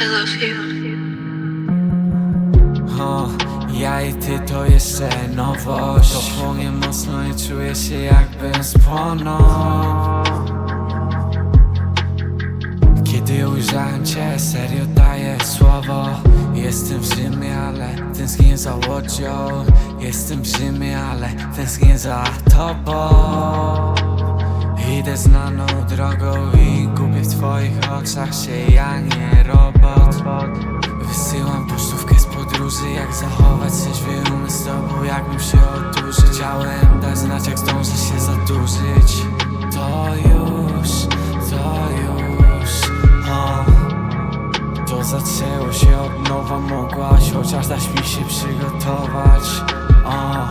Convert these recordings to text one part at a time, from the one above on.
I love you. Ja i ty to jeszcze nowość. To chłonie mocno i czuję się jakbym spłonął. Kiedy ujrzałem cię, serio daję słowo. Jestem w zimie, ale tęsknię za łodzią. Jestem w zimie, ale tęsknię za tobą. Idę znaną drogą i gubię w twoich oczach się ja nie robię. Wysyłam pocztówkę z podróży Jak zachować trzeźwy umysł z tobą Jakbym się odurzył. Chciałem dać znać jak zdążę się zadłużyć To już, to już o. To zaczęło się od nowa Mogłaś chociaż dać mi się przygotować. O,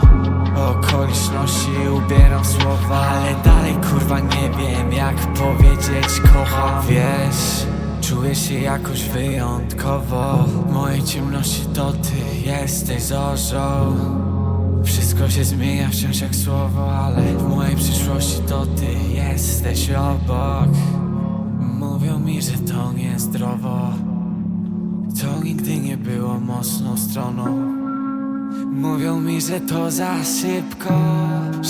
Okoliczności ubieram słowa Ale dalej kurwa nie wiem jak powiedzieć kocham Wiesz, czuję się jakoś wyjątkowo W mojej ciemności to ty jesteś zorzą wszystko się zmienia wciąż jak słowo, ale w mojej przyszłości to ty jesteś obok. Mówią mi, że to niezdrowo. To nigdy nie było mocną stroną. Mówią mi, że to za szybko.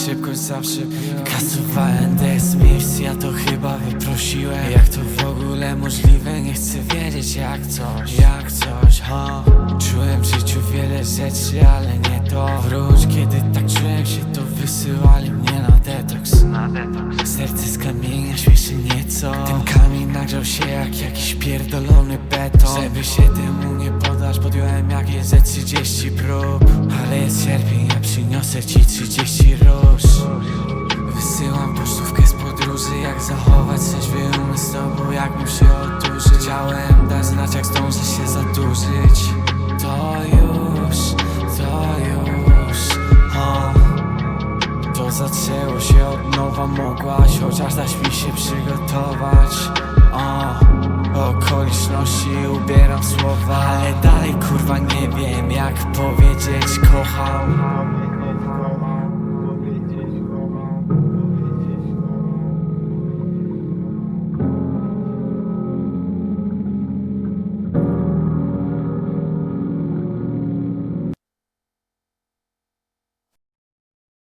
Szybkość zawsze biła Kasowałem Smiths, ja to chyba wyprosiłem. Jak to w ogóle możliwe, nie chcę wiedzieć jak coś Jak coś, ha. Czułem w życiu wiele rzeczy, ale nie to. Wróć, kiedy tak czułem się, to wysyłali mnie na detoks. Na detoks. Serce z kamienia śmieszy nieco. Ten kamień nagrzał się jak jakiś pierdolony beton. Żeby się temu nie podjąłem jakieś ze 30 prób Ale jest sierpień, ja przyniosę ci 30 róż Wysyłam pocztówkę z podróży Jak zachować trzeźwy umysł z tobą Jakbym się odurzył Chciałem dać znać jak zdążę się zadłużyć To już, to już o. To zaczęło się od nowa Mogłaś chociaż dać mi się przygotować o. Okoliczności ubieram słowa Ale dalej kurwa nie wiem jak powiedzieć kocham